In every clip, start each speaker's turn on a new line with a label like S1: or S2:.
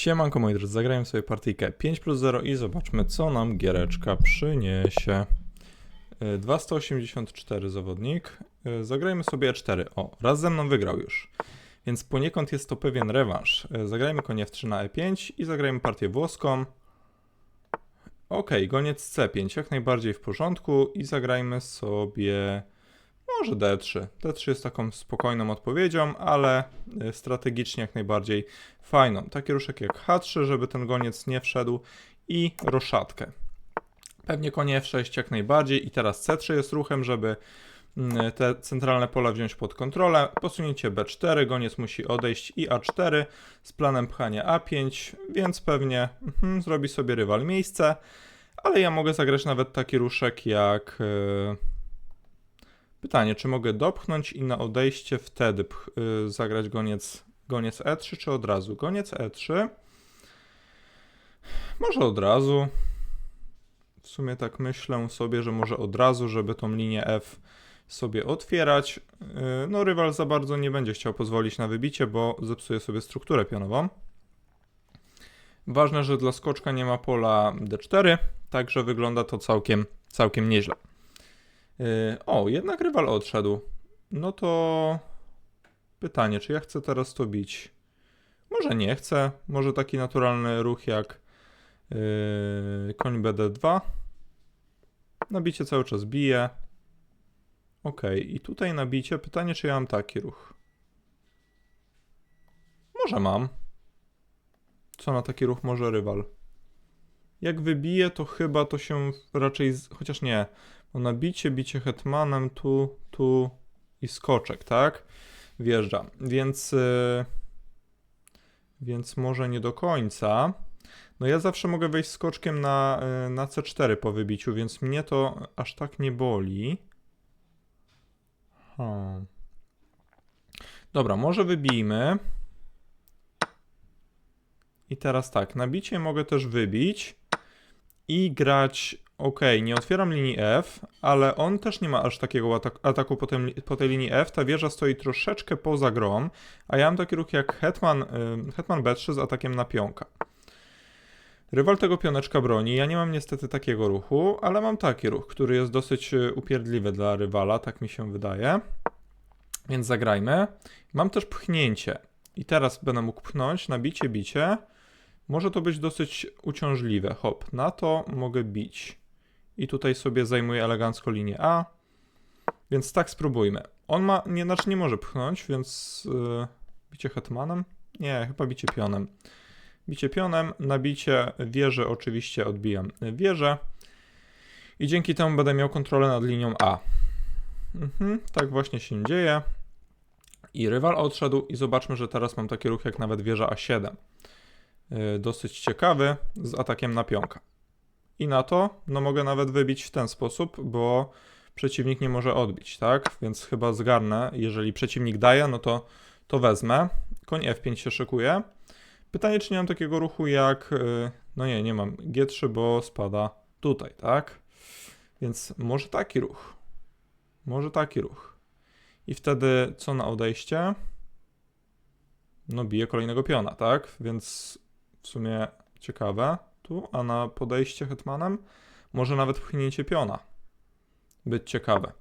S1: Siemanko moi drodzy, zagrajmy sobie partyjkę 5 plus 0 i zobaczmy co nam giereczka przyniesie. Y, 284 zawodnik. Y, Zagrajmy sobie E4. O, raz ze mną wygrał już. Więc poniekąd jest to pewien rewanż. Y, Zagrajmy konie F3 na E5 i zagrajmy partię włoską. Ok, goniec C5 jak najbardziej w porządku i zagrajmy sobie może D3. D3 jest taką spokojną odpowiedzią, ale y, strategicznie jak najbardziej fajną. Taki ruszek jak H3, żeby ten goniec nie wszedł i roszadkę. Pewnie konie F6 jak najbardziej i teraz C3 jest ruchem, żeby mm, te centralne pola wziąć pod kontrolę. Posunięcie B4, goniec musi odejść i A4 z planem pchania A5, więc pewnie mhm, zrobi sobie rywal miejsce, ale ja mogę zagrać nawet taki ruszek jak... Yy, Pytanie, czy mogę dopchnąć i na odejście wtedy y, zagrać goniec, goniec E3, czy od razu? Goniec E3. Może od razu. W sumie tak myślę sobie, że może od razu, żeby tą linię F sobie otwierać. Y, no, rywal za bardzo nie będzie chciał pozwolić na wybicie, bo zepsuje sobie strukturę pionową. Ważne, że dla skoczka nie ma pola D4, także wygląda to całkiem, całkiem nieźle. Yy, O, jednak rywal odszedł. No to pytanie, czy ja chcę teraz to bić? Może nie chcę. Może taki naturalny ruch jak yy, koń BD2. Nabicie cały czas bije. Ok, i tutaj nabicie. Pytanie, czy ja mam taki ruch? Może mam. Co na taki ruch może rywal? Jak wybije, to chyba to się raczej. Chociaż nie. Na bicie, bicie hetmanem, tu, tu i skoczek, tak? Wjeżdża. Więc, yy, więc może nie do końca. No ja zawsze mogę wejść skoczkiem na, yy, na C4 po wybiciu, więc mnie to aż tak nie boli. Hmm. Dobra, może wybijmy. I teraz tak, na bicie mogę też wybić i grać Ok, nie otwieram linii F, ale on też nie ma aż takiego atak ataku po, tym, po tej linii F. Ta wieża stoi troszeczkę poza grą, a ja mam taki ruch jak Hetman, Hetman B3 z atakiem na pionka. Rywal tego pioneczka broni. Ja nie mam niestety takiego ruchu, ale mam taki ruch, który jest dosyć y, upierdliwy dla rywala, tak mi się wydaje. Więc zagrajmy. Mam też pchnięcie. I teraz będę mógł pchnąć na bicie, bicie. Może to być dosyć uciążliwe. Hop, na to mogę bić. I tutaj sobie zajmuję elegancko linię A. Więc tak spróbujmy. On ma, nie, znaczy nie może pchnąć, więc yy, bicie hetmanem? Nie, chyba bicie pionem. Bicie pionem, nabicie wieży oczywiście odbijam wieżę. I dzięki temu będę miał kontrolę nad linią A. Mhm, tak właśnie się dzieje. I rywal odszedł i zobaczmy, że teraz mam taki ruch jak nawet wieża A7. Yy, dosyć ciekawy, z atakiem na pionka. I na to, no mogę nawet wybić w ten sposób, bo przeciwnik nie może odbić, tak? Więc chyba zgarnę. Jeżeli przeciwnik daje, no to, to wezmę. Koń F5 się szykuje. Pytanie, czy nie mam takiego ruchu jak... Yy, no nie, nie mam. G3, bo spada tutaj, tak? Więc może taki ruch. Może taki ruch. I wtedy co na odejście? No bije kolejnego piona, tak? Więc w sumie ciekawe a na podejście hetmanem może nawet pchnięcie piona. Być ciekawe.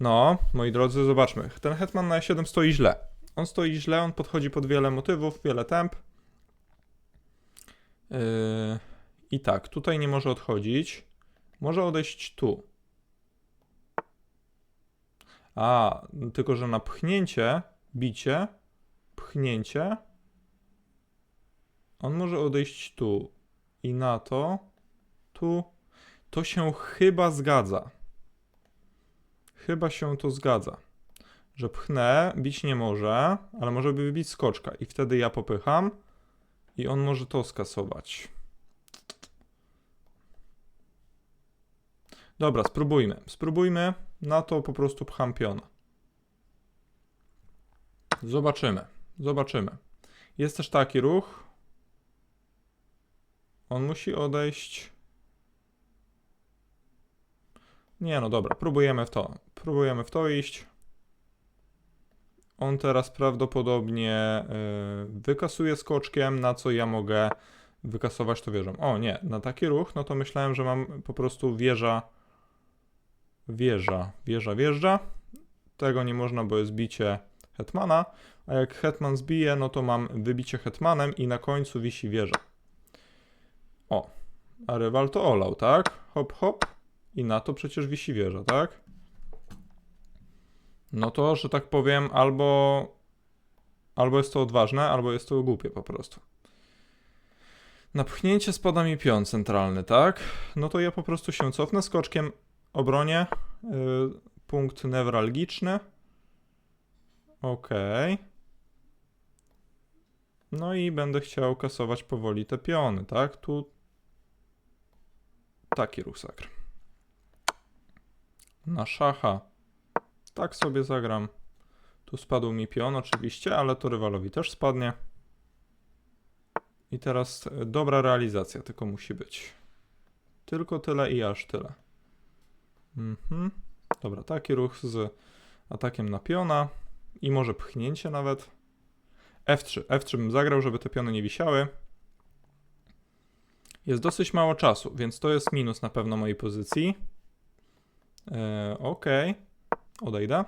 S1: No, moi drodzy, zobaczmy. Ten hetman na e7 stoi źle. On stoi źle, on podchodzi pod wiele motywów, wiele temp. Yy, I tak, tutaj nie może odchodzić. Może odejść tu. A, tylko że na pchnięcie, bicie, pchnięcie, on może odejść tu i na to, tu, to się chyba zgadza. Chyba się to zgadza. Że pchnę, bić nie może, ale może by wybić skoczka. I wtedy ja popycham i on może to skasować. Dobra, spróbujmy. Spróbujmy. Na to po prostu pcham piona. Zobaczymy. Zobaczymy. Jest też taki ruch, on musi odejść. Nie, no dobra, próbujemy w to. Próbujemy w to iść. On teraz prawdopodobnie y, wykasuje skoczkiem, na co ja mogę wykasować to wieżą. O nie, na taki ruch, no to myślałem, że mam po prostu wieża, wieża, wieża, wjeżdża. Tego nie można, bo jest bicie hetmana, a jak hetman zbije, no to mam wybicie hetmanem i na końcu wisi wieża. O, a rywal to olał, tak? Hop, hop. I na to przecież wisi wieża, tak? No to, że tak powiem, albo, albo jest to odważne, albo jest to głupie po prostu. Napchnięcie spada mi pion centralny, tak? No to ja po prostu się cofnę skoczkiem, obronię y, punkt newralgiczny. Okej. No i będę chciał kasować powoli te piony, tak? Tu taki ruch zagram. Na szacha. Tak sobie zagram. Tu spadł mi pion oczywiście, ale to rywalowi też spadnie. I teraz e, dobra realizacja tylko musi być. Tylko tyle i aż tyle. Mhm. Dobra, taki ruch z atakiem na piona i może pchnięcie nawet. F3. F3 bym zagrał, żeby te piony nie wisiały. Jest dosyć mało czasu, więc to jest minus na pewno mojej pozycji. E, ok. Odejdę.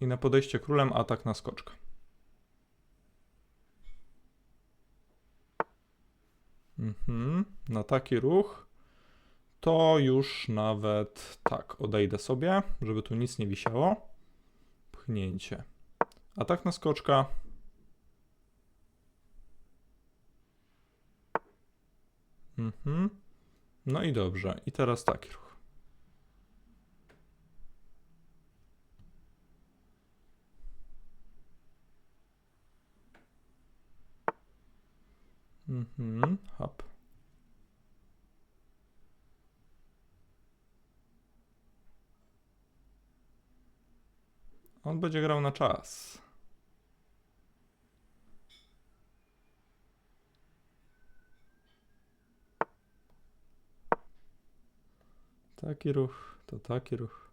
S1: I na podejście królem atak na skoczkę. Mhm. Na taki ruch to już nawet tak odejdę sobie, żeby tu nic nie wisiało. Pchnięcie. Atak na skoczka. Mhm. No i dobrze. I teraz taki ruch. Mhm. Hop. On będzie grał na czas. Taki ruch, to taki ruch.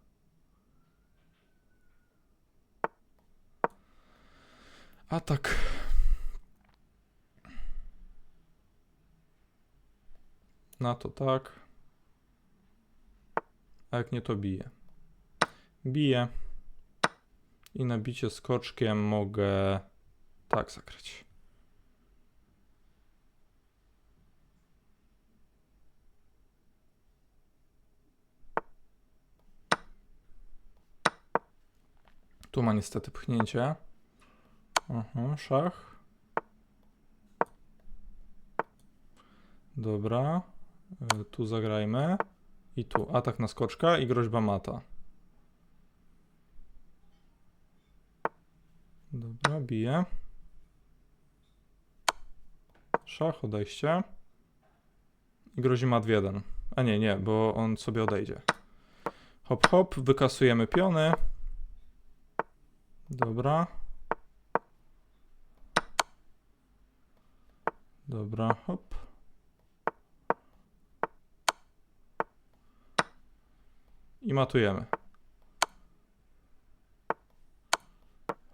S1: Atak. Na to tak. A jak nie, to bije. Bije. I na bicie skoczkiem mogę tak zagrać. Tu ma niestety pchnięcie. Aha, szach. Dobra. Y, Tu zagrajmy. I tu atak na skoczka i groźba mata. Dobra, bije. Szach, odejście. I grozi mat w jeden. A nie, nie, bo on sobie odejdzie. Hop, hop, wykasujemy piony. Dobra. Dobra, hop. I matujemy.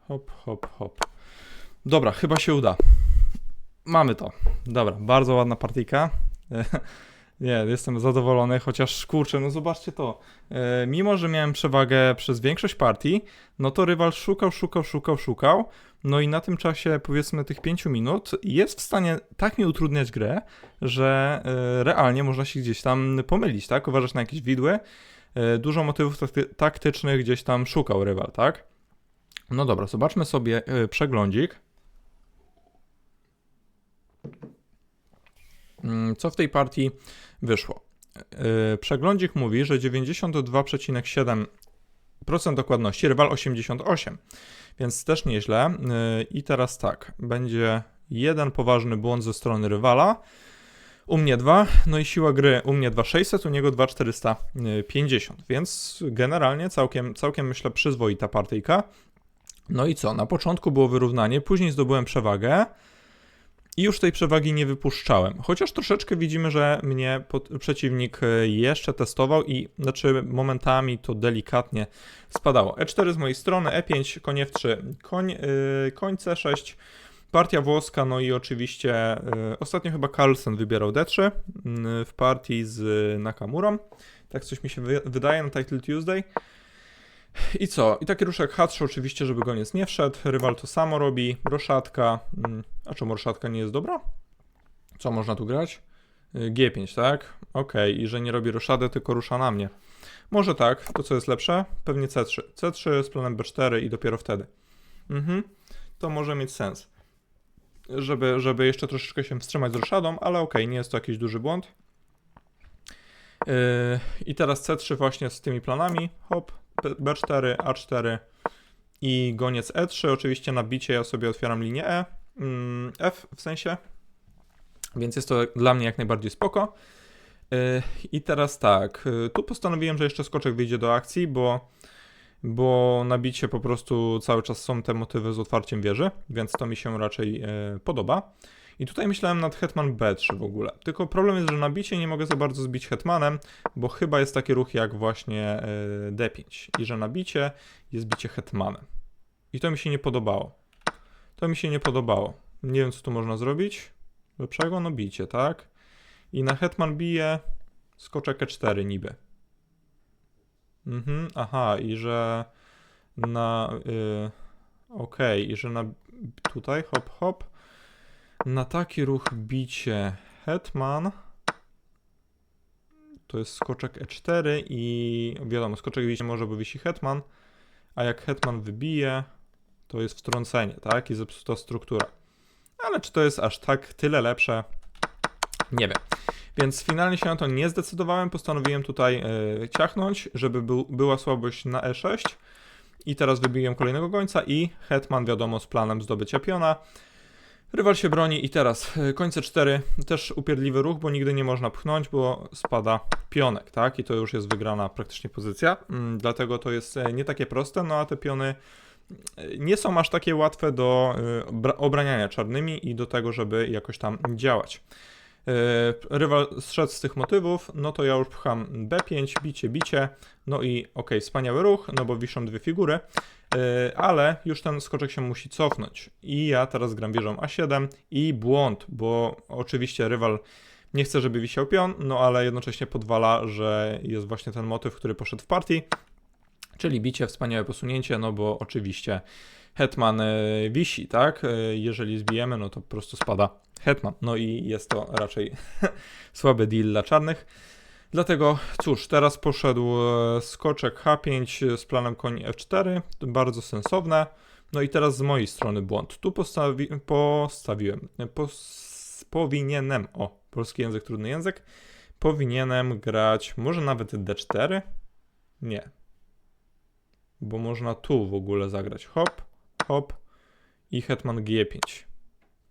S1: Hop, hop, hop. Dobra, chyba się uda. Mamy to. Dobra, bardzo ładna partyjka. Nie, jestem zadowolony, chociaż kurczę, no zobaczcie to. E, mimo, że miałem przewagę przez większość partii, no to rywal szukał, szukał, szukał, szukał. No i na tym czasie, powiedzmy, tych 5 minut jest w stanie tak mi utrudniać grę, że e, realnie można się gdzieś tam pomylić, tak? Uważać na jakieś widły. E, dużo motywów takty taktycznych gdzieś tam szukał rywal, tak? No dobra, zobaczmy sobie e, przeglądzik. Mm, Co w tej partii wyszło? Yy, Przeglądzik mówi, że 92,7% dokładności, rywal 88%, więc też nieźle. Yy, I teraz tak, będzie jeden poważny błąd ze strony rywala, u mnie 2, no i siła gry u mnie 2600, u niego 2450, więc generalnie całkiem, całkiem myślę przyzwoita partyjka. No i co, na początku było wyrównanie, później zdobyłem przewagę, I już tej przewagi nie wypuszczałem. Chociaż troszeczkę widzimy, że mnie przeciwnik e, jeszcze testował i znaczy momentami to delikatnie spadało. E4 z mojej strony, E5, koń F3, koń, yy, koń C6, partia włoska, no i oczywiście yy, ostatnio chyba Carlsen wybierał D3 yy, w partii z Nakamurą. Tak coś mi się wy wydaje na Title Tuesday. I co? I taki ruszek H3 oczywiście, żeby goniec nie wszedł. Rywal to samo robi. Roszatka. Mm, A czemu roszatka nie jest dobra? Co można tu grać? Y, G5, tak? Ok, i że nie robi roszady, tylko rusza na mnie. Może tak, to co jest lepsze? Pewnie C3. C3 z planem B4 i dopiero wtedy. Mhm, to może mieć sens. Żeby, żeby jeszcze troszeczkę się wstrzymać z roszadą, ale ok, nie jest to jakiś duży błąd. Yy, I teraz C3 właśnie z tymi planami. Hop, B4, A4 i goniec E3. Oczywiście na bicie ja sobie otwieram linię E, mm, F w sensie, więc jest to dla mnie jak najbardziej spoko. Yy, I teraz tak, yy, tu postanowiłem, że jeszcze skoczek wyjdzie do akcji, bo, bo na bicie po prostu cały czas są te motywy z otwarciem wieży, więc to mi się raczej yy, podoba. I tutaj myślałem nad hetman B3 w ogóle. Tylko problem jest, że na bicie nie mogę za bardzo zbić hetmanem, bo chyba jest taki ruch jak właśnie yy, D5. I że na bicie jest bicie hetmanem. I to mi się nie podobało. To mi się nie podobało. Nie wiem, co tu można zrobić. Lepszego? No bicie, tak? I na hetman bije skoczek E4 niby. Mhm, aha, i że na... Yy, Okej, i że na... Tutaj, hop, hop. Na taki ruch bicie hetman to jest skoczek e4 i wiadomo, skoczek bicie może, bo wisi hetman, a jak hetman wybije, to jest wtrącenie, tak? I zepsuta struktura. Ale czy to jest aż tak tyle lepsze? Nie wiem. Więc finalnie się na to nie zdecydowałem, postanowiłem tutaj yy, ciachnąć, żeby był, była słabość na e6 i teraz wybiłem kolejnego gońca i hetman wiadomo z planem zdobycia piona. Rywal się broni i teraz końce 4 też upierdliwy ruch, bo nigdy nie można pchnąć, bo spada pionek, tak? I to już jest wygrana praktycznie pozycja. Mm, dlatego to jest e, nie takie proste, no a te piony e, nie są aż takie łatwe do y, obraniania czarnymi i do tego, żeby jakoś tam działać. Yy, rywal zszedł z tych motywów, no to ja już pcham B5, bicie, bicie, no i ok, wspaniały ruch, no bo wiszą dwie figury, yy, ale już ten skoczek się musi cofnąć. I ja teraz gram wieżą A7 i błąd, bo oczywiście rywal nie chce, żeby wisiał pion, no ale jednocześnie podwala, że jest właśnie ten motyw, który poszedł w partii, czyli bicie, wspaniałe posunięcie, no bo oczywiście hetman yy, wisi, tak, jeżeli zbijemy, no to po prostu spada hetman. No i jest to raczej słaby deal dla czarnych. Dlatego cóż, teraz poszedł e, skoczek H5 z planem koń F4, bardzo sensowne. No i teraz z mojej strony błąd. Tu postawi postawiłem, pos powinienem, o, polski język, trudny język, powinienem grać może nawet D4? Nie. Bo można tu w ogóle zagrać hop, hop i hetman G5.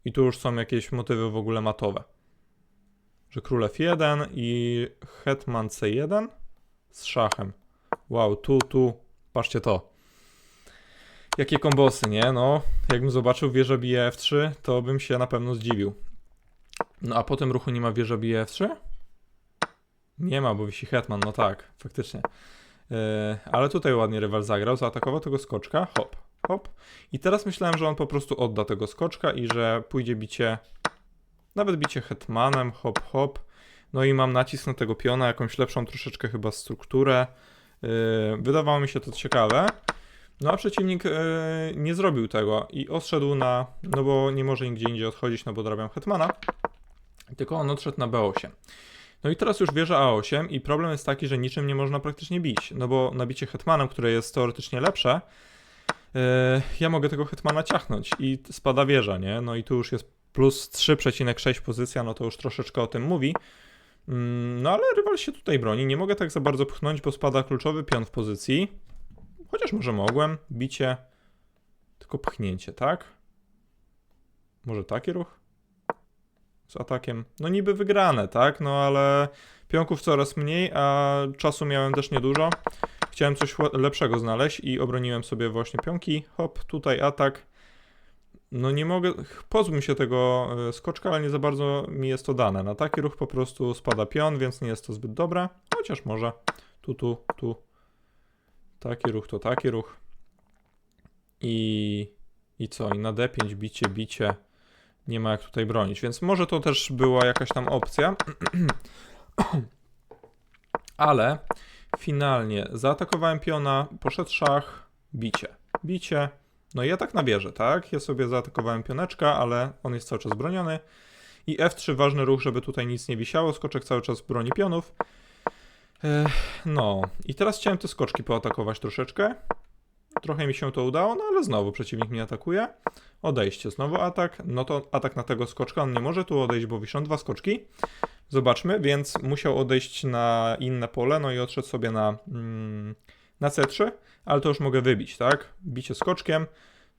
S1: I tu już są jakieś motywy w ogóle matowe. Że król F1 i hetman C1 z szachem. Wow, tu, tu, patrzcie to. Jakie kombosy, nie? No, jakbym zobaczył wieżę bije F3, to bym się na pewno zdziwił. No a potem ruchu nie ma wieża bije F3? Nie ma, bo wisi hetman, no tak, faktycznie. Yy, ale tutaj ładnie rywal zagrał, zaatakował tego skoczka, hop, hop. I teraz myślałem, że on po prostu odda tego skoczka i że pójdzie bicie, nawet bicie hetmanem, hop, hop. No i mam nacisk na tego piona, jakąś lepszą troszeczkę chyba strukturę. Yy, wydawało mi się to ciekawe. No a przeciwnik yy, nie zrobił tego i odszedł na, no bo nie może nigdzie indziej odchodzić, no bo dorabiam hetmana. Tylko on odszedł na B8. No i teraz już wieża A8 i problem jest taki, że niczym nie można praktycznie bić, no bo nabicie hetmanem, które jest teoretycznie lepsze, ja mogę tego hetmana ciachnąć i spada wieża, nie? No i tu już jest plus 3,6 pozycja, no to już troszeczkę o tym mówi. Yy, no ale rywal się tutaj broni, nie mogę tak za bardzo pchnąć, bo spada kluczowy pion w pozycji. Chociaż może mogłem, bicie, tylko pchnięcie, tak? Może taki ruch? z atakiem. No niby wygrane, tak? No ale pionków coraz mniej, a czasu miałem też niedużo. Chciałem coś lepszego znaleźć i obroniłem sobie właśnie pionki. Hop, tutaj atak. no nie mogę, pozbył się tego e, skoczka, ale nie za bardzo mi jest to dane. Na taki ruch po prostu spada pion, więc nie jest to zbyt dobre, chociaż może tu, tu, tu. Taki ruch to taki ruch. I, i co? I na D5 bicie, bicie. Nie ma jak tutaj bronić, więc może to też była jakaś tam opcja. Ale finalnie zaatakowałem piona, poszedł szach, bicie. Bicie. No i ja tak nabierze, tak? Ja sobie zaatakowałem pioneczka, ale on jest cały czas broniony. I F3 ważny ruch, żeby tutaj nic nie wisiało. Skoczek cały czas broni pionów. No i teraz chciałem te skoczki poatakować troszeczkę. Trochę mi się to udało, no ale znowu przeciwnik mnie atakuje. Odejście, znowu atak. No to atak na tego skoczka, on nie może tu odejść, bo wiszą dwa skoczki. Zobaczmy, więc musiał odejść na inne pole, no i odszedł sobie na, mm, na C3, ale to już mogę wybić, tak? Bicie skoczkiem,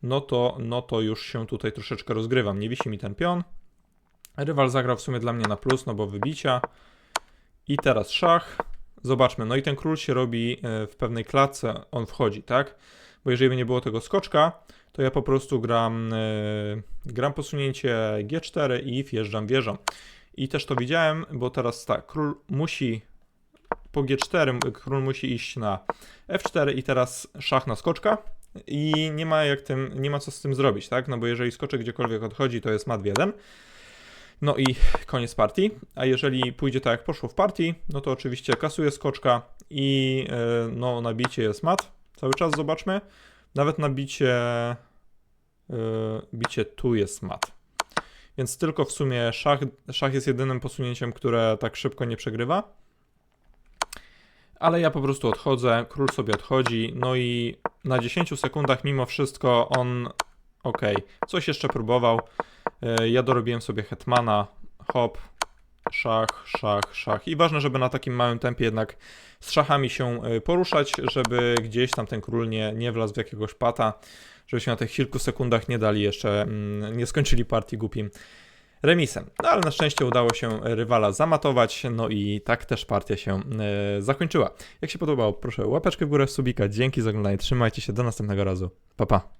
S1: no to, no to już się tutaj troszeczkę rozgrywam. Nie wisi mi ten pion. Rywal zagrał w sumie dla mnie na plus, no bo wybicia. I teraz szach. Zobaczmy, no i ten król się robi e, w pewnej klatce, on wchodzi, tak? Bo jeżeli by nie było tego skoczka, to ja po prostu gram, e, gram posunięcie G4 i wjeżdżam wieżą. I też to widziałem, bo teraz tak, król musi po G4, król musi iść na F4 i teraz szach na skoczka. I nie ma jak tym, nie ma co z tym zrobić, tak? No bo jeżeli skoczek gdziekolwiek odchodzi, to jest mat w 1. No i koniec partii. A jeżeli pójdzie tak jak poszło w partii, no to oczywiście kasuje skoczka i yy, no na bicie jest mat. Cały czas zobaczmy. Nawet na bicie, yy, bicie tu jest mat. Więc tylko w sumie szach, szach jest jedynym posunięciem, które tak szybko nie przegrywa. Ale ja po prostu odchodzę, król sobie odchodzi, no i na 10 sekundach mimo wszystko on, ok, coś jeszcze próbował. E, Ja dorobiłem sobie hetmana, hop, szach, szach, szach. I ważne, żeby na takim małym tempie jednak z szachami się e, poruszać, żeby gdzieś tam ten król nie, nie wlazł w jakiegoś pata, żebyśmy na tych kilku sekundach nie dali jeszcze, mm, nie skończyli partii głupim remisem. No ale na szczęście udało się rywala zamatować, no i tak też partia się e, zakończyła. Jak się podobało, proszę łapeczkę w górę, subika, dzięki za oglądanie, trzymajcie się, do następnego razu, pa pa.